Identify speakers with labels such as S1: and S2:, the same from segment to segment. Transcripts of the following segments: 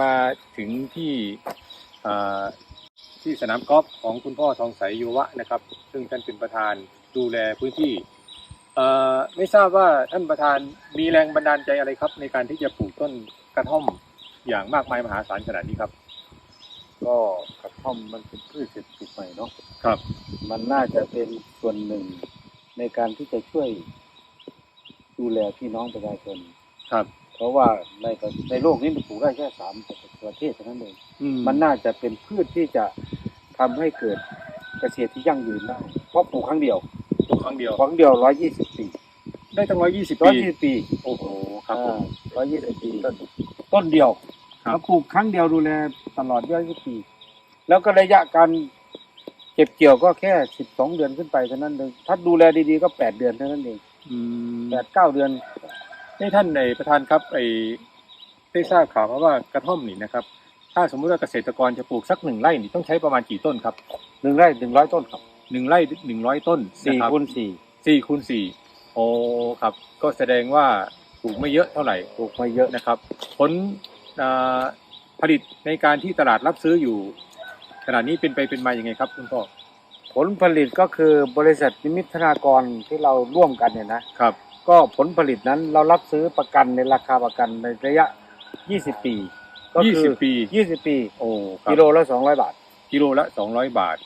S1: มาถึงที่อ่าที่สนามกอล์ฟของคุณพ่อทองใสโยวะนะครับ ซึ่งท่านเป็นประธานดูแลพื้นที่เอ่อไม่ทราบว่าท่านประธานมีแรงบันดาลใจอะไรครับ ในการที่จะปลูกต้นกระท่อมอย่างมากมายมหาศาลขนาดนี้ครับ
S2: ก็กระท่อมมันเป็นพืชเศรษฐกิจใหม่เนาะ
S1: ครับ
S2: มันน่าจะเป็นส่วนหนึ่งในการที่จะช่วยดูแลพี่น้องประชาชน
S1: ครับ
S2: เพ ราะว่าในประในโลกนี้มันปลูกได้แค่สามประเทศเท่านั้นเอง
S1: อืม
S2: มันน่าจะเป็นพืชที่จะทำให้เกิดเกษตรที่ยั่งยืนได้เพราะปลูกครั้งเดียว
S1: ปลูกครั้งเดียว
S2: ครั้งเดียวร้อยยี่สิบปี
S1: ได้ตั้งร้อยยี่สิบ
S2: ร้อย
S1: ปี
S2: ยี่สิบปี
S1: โอ้โหครับผม
S2: ร้อยยี่สิบปีต้นต้นเดียว
S1: ครับ
S2: แล้วปลูกครั้งเดียวดูแลตลอดร้อยยี่สิบปี แล้วก็ระยะการเก็บเกี่ยวก็แค่สิบสองเดือนขึ้นไปเท่านั้นเองถ้าดูแลดีๆก็แปดเดือนเท่านั้นเอง
S1: อืม
S2: แปดเก้าเดือน
S1: ให้ท่านในประธานครับไอ้ได้ทราบข่าวมาว่ากระท่อมนี่นะครับ ถ้าสมมุติว่าเกษตรกรจะปลูกสักหนึ่งไร่นี่ต้องใช้ประมาณกี่ต้นครับ
S2: หนึ่งไร่หนึ่งร้อยต้นครับ
S1: หนึ่งไร่หนึ่งร้อยต้น
S2: สี่ะ
S1: รับ
S2: คูณสี่
S1: สี่คูณสี่โอ้ครับ ก็แสดงว่าปลูกไม่เยอะเท่าไหร่
S2: ปลูกมาเยอะ
S1: นะครับ ผลอ่าผลิตในการที่ตลาดรับซื้ออยู่ ขณะนี้เป็นไปเป็นมาอย่างไงครับคุณพ่อ
S2: ผลผลิตก็คือบริษัทนิมิตธนากรที่เราร่วมกันเนี่ยนะ
S1: ครับ
S2: ก็ผลผลิตนั้นเรารับซื้อประกันในราคาประกันในระยะ 20 ปี ก็
S1: ยี่
S2: คื
S1: สิบ
S2: อ
S1: ปี
S2: 20 ปี
S1: โอ้ครับ
S2: กิโลละ 200 บาท
S1: กิโลละสองร้อยบาท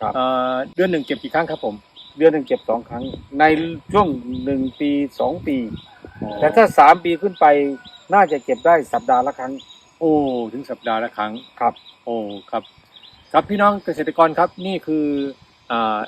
S2: ครับ
S1: อ่าเดือนหนึ่งเก็บกี่ครั้งครับผม
S2: เดือนหนึ่งเก็บสองครั้ง ในช่วงหนึ่งปีสองปี แต่ถ้าสามปีขึ้นไปน่าจะเก็บได้สัปดาห์ละครั้ง
S1: โอ้ถึงสัปดาห์ละครั้ง
S2: ครับ
S1: โอ้ครับ ครับพี่น้องเกษตรกรครับนี่คืออ่า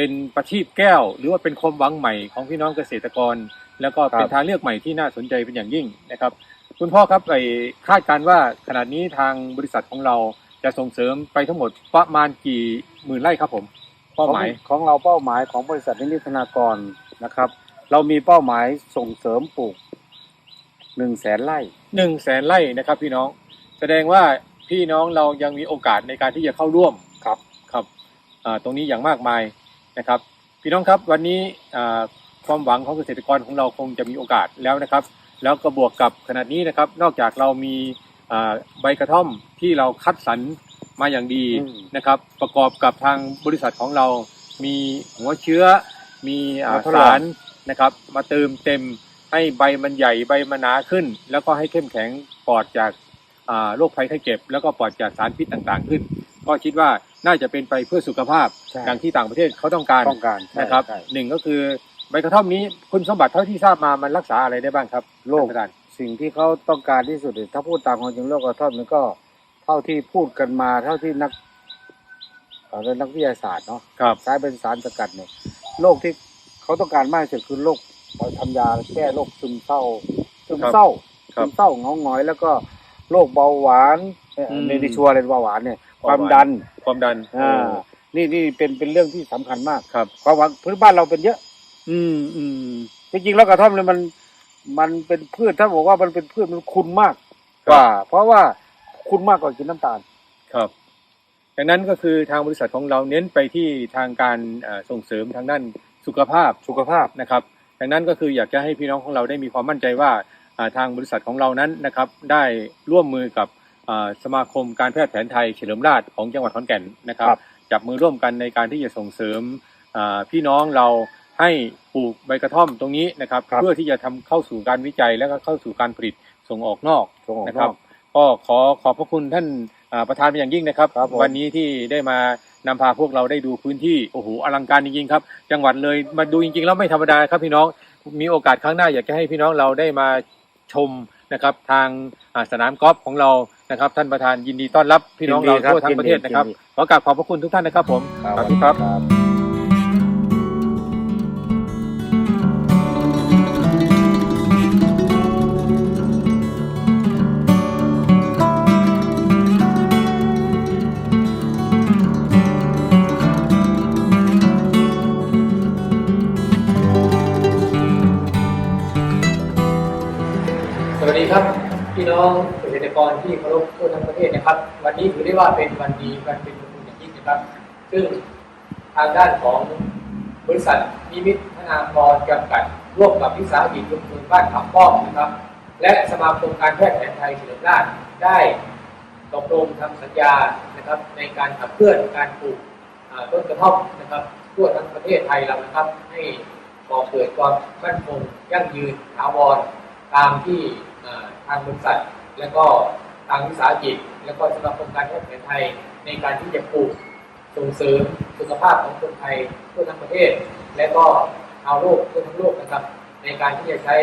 S1: เป็นประทีปแก้ว หรือว่าเป็นความหวังใหม่ของพี่น้องเกษตรกร แล้วก็เป็น
S2: ครับ
S1: ทางเลือกใหม่ที่น่าสนใจเป็นอย่างยิ่งนะครับ คุณพ่อครับไอ้คาดการณ์ว่าขนาดนี้ทางบริษัทของเราจะส่งเสริมไปทั้งหมดประมาณกี่หมื่นไร่ครับผมเป้าหมาย
S2: ของของเราเป้าหมายของบริษัทนิมิตธนากรนะครับ เรามีเป้าหมายส่งเสริมปลูกหนึ่งแสนไร่
S1: หนึ่งแสนไร่นะครับ พี่น้องแสดงว่าพี่น้องเรายังมีโอกาสในการที่จะเข้าร่วม
S2: ครับ
S1: ครับอ่าตรงนี้อย่างมากมาย นะครับ พี่น้องครับวันนี้อ่าความหวังของเกษตรกรของเราคงจะมีโอกาสแล้วนะครับ แล้วก็บวกกับขนาดนี้นะครับ นอกจากเรามีอ่าใบกระท่อมที่เราคัดสรรมาอย่างดี
S2: อืม
S1: นะครับ ประกอบกับทางบริษัทของเรา มีหัวเชื้อ มีอ่า
S2: มาทดลอง
S1: สารนะครับ มาเติมเต็มให้ใบมันใหญ่ใบมันหนาขึ้น แล้วก็ให้เข้มแข็งปลอดจากอ่าโรคภัยไข้เจ็บ แล้วก็ปลอดจากสารพิษต่างๆขึ้น ก็คิดว่า น่าจะเป็นไปเพื่อสุขภาพ
S2: ใช่
S1: อย่างที่ต่างประเทศเขาต้องการ
S2: ต้องการใช่
S1: นะครับ
S2: ใช่
S1: หนึ่งก็คือใบกระท่อมนี้คุณสมบัติเท่าที่ทราบมามันรักษาอะไรได้บ้างครับ
S2: โรค
S1: ท่านประธาน
S2: สิ่งที่เขาต้องการที่สุดเนี่ยถ้าพูดตามความจริงโรคกระท่อมมันก็เท่าที่พูดกันมาเท่าที่นักเอ่อนักวิทยาศาสตร์เนาะ
S1: ครับ
S2: ใช้เป็นสารสกัดเนี่ยโรคที่เขาต้องการมากที่สุดคือโรคเราทำยาแก้โรคซึมเศร้าซึมเศร้า
S1: ครั
S2: ซึ
S1: บ
S2: มเศร้าเหงาหงอย แล้วก็โรคเบาหวานเอ่ออ
S1: ม
S2: ในที่ชัวร์เลยเบาหวานเนี่ย คาม
S1: เบาวหวาน
S2: ดัน
S1: ความดัน
S2: อ่านี่นี่เป็นเป็นเรื่องที่สำคัญมาก
S1: ครับ
S2: ความหวังพื้นบ้านเราเป็นเยอะ
S1: อืมอืม
S2: จริงๆแล้วกระท่อมเนี่ยมัน มันเป็นพืชถ้าบอกว่ามันเป็นพืชมันคุณมาก
S1: ครับ
S2: กว่า เพราะว่าคุณมากกว่ากินน้ำตาล
S1: ครับดังนั้นก็คือทางบริษัทของเราเน้นไปที่ทางการเอ่อส่งเสริมทางด้านสุขภาพ
S2: สุขภาพ
S1: นะครับ ดังนั้นก็คืออยากจะให้พี่น้องของเราได้มีความมั่นใจว่าอ่าทางบริษัทของเรานั้นนะครับ ได้ร่วมมือกับอ่า สมาคมการแพทย์แผนไทยเฉลิมราชของจังหวัดขอนแก่นนะครับ
S2: ครับ
S1: จับมือร่วมกันในการที่จะส่งเสริมอ่าพี่น้องเราให้ปลูกใบกระท่อมตรงนี้นะครับ
S2: ครับ
S1: เพื่อที่จะทำเข้าสู่การวิจัยแล้วก็เข้าสู่การผลิตส่งออกนอก
S2: ส่งออก
S1: นะ
S2: น
S1: ครั
S2: อบก
S1: ก็ขอขอบพระคุณท่านอ่าประธานเป็นอย่างยิ่งนะครับ
S2: ครับผม
S1: วันนี้ที่ได้มานำพาพวกเราได้ดูพื้นที่โอ้โหอลังการจริงๆครับ จังหวัดเลยมาดูจริงๆแล้วไม่ธรรมดาครับพี่น้องมีโอกาสครั้งหน้าอยากจะให้พี่น้องเราได้มาชมนะครับทางอ่าสนามกอล์ฟของเรา นะครับท่านประธานยินดีต้อนรับพี่น้องเรา
S2: ยินดีครับ
S1: ทั่วทั้งประเทศนะครับ
S2: ยินดี
S1: ขอกราบขอบพระคุณทุกท่านนะครับผมขอบคุณครับสวัสดีครับ พี่น้องเกษตรที่เคารพทั่วทั้งประเทศนะครับ วันนี้ถือได้ว่าเป็นวันดีวันเป็นวันบุญอย่างยิ่งนะครับ ซึ่งทางด้านของบริษัทนิมิตธนากรจำกัดร่วมกับวิสาหกิจชุมชนบ้านขับป้อมนะครับ
S3: และสมาคมการแพทย์แผนไทยเฉลิมราชได้ตกลงทำสัญญานะครับ ในการขับเคลื่อนการปลูกต้นกระท่อมนะครับ ทั่วทั้งประเทศไทยเรานะครับ ให้ก่อเกิดความมั่นคงยั่งยืนถาวรตามที่ทางบริษัท และก็ทางวิสาหกิจ และก็สมาคมการแพทย์แผนไทยในการที่จะปลูกส่งเสริมสุขภาพของคนไทยทั่วทั้งประเทศ และก็ชาวโลกทั่วทั้งโลกนะครับ ในการที่จะใช้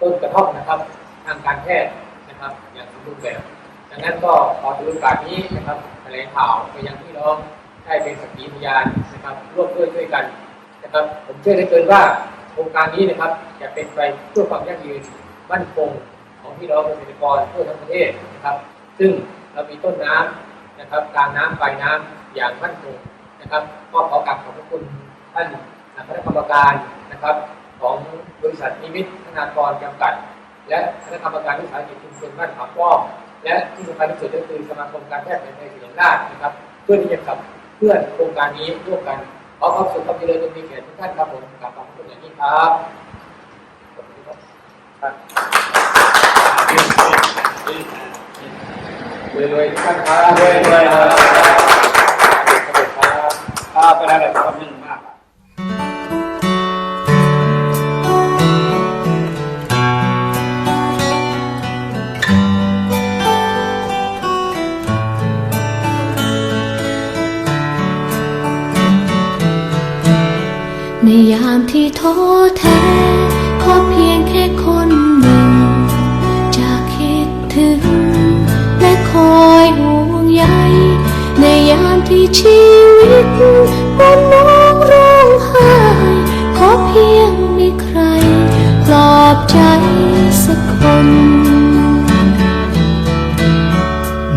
S3: ต้นกระท่อมนะครับ ทางการแพทย์นะครับอย่างสมบูรณ์แบบดังนั้นก็ขอถือโอกาสนี้นะครับแถลงข่าวไปยังพี่น้องได้เป็นสักขีพยานนะครับร่วมด้วยช่วยกันนะครับ ผมเชื่อได้เกินว่าโครงการนี้นะครับจะเป็นไปเพื่อความยั่งยืน มั่นคงของพี่น้องเกษตรกรทั่วทั้งประเทศนะครับ ซึ่งเรามีต้นน้ำนะครับกลางน้ำปลายน้ำอย่างมั่นคงนะครับก็ขอกราบขอบพระคุณท่านคณะกรรมการนะครับของบริษัทนิมิตธนากรจำกัด และคณะกรรมการวิสาหกิจชุมชนบ้านขาป้อมและที่สำคัญที่สุดก็คือสมาคมการแพทย์แผนไทยเฉลิราชนะครับเพื่อที่จะขับเคลื่อนโครงการนี้ร่วมกันขอความสุขความเจริญจงมีแก่ทุกท่านครับผมกราบขอบพระคุณอย่างยิ่งครับ ครับรวยๆทุกท่านครับรวยๆครับครับ
S2: เป็นอะไรก็นึ่งมาก
S4: ในยามที่ท้อแท้ ขอเพียงแค่คนหนึ่ง จะคิดถึง และคอยห่วงใยในยามที่ชีวิตมันน้องร้องไห้ขอเพียงมีใครปลอบใจสักคน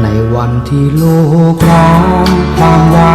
S5: ในวันที่โลกร้างความหวัง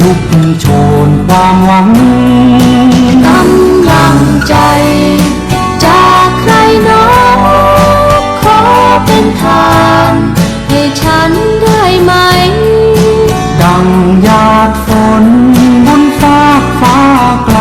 S4: ลุก
S5: โชนความหวัง
S4: กำลังใจ จากใครน้อขอเป็นทางให้ฉันได้ไหม
S5: ดังหยาดฝนบนฟ้าฟ้าไกล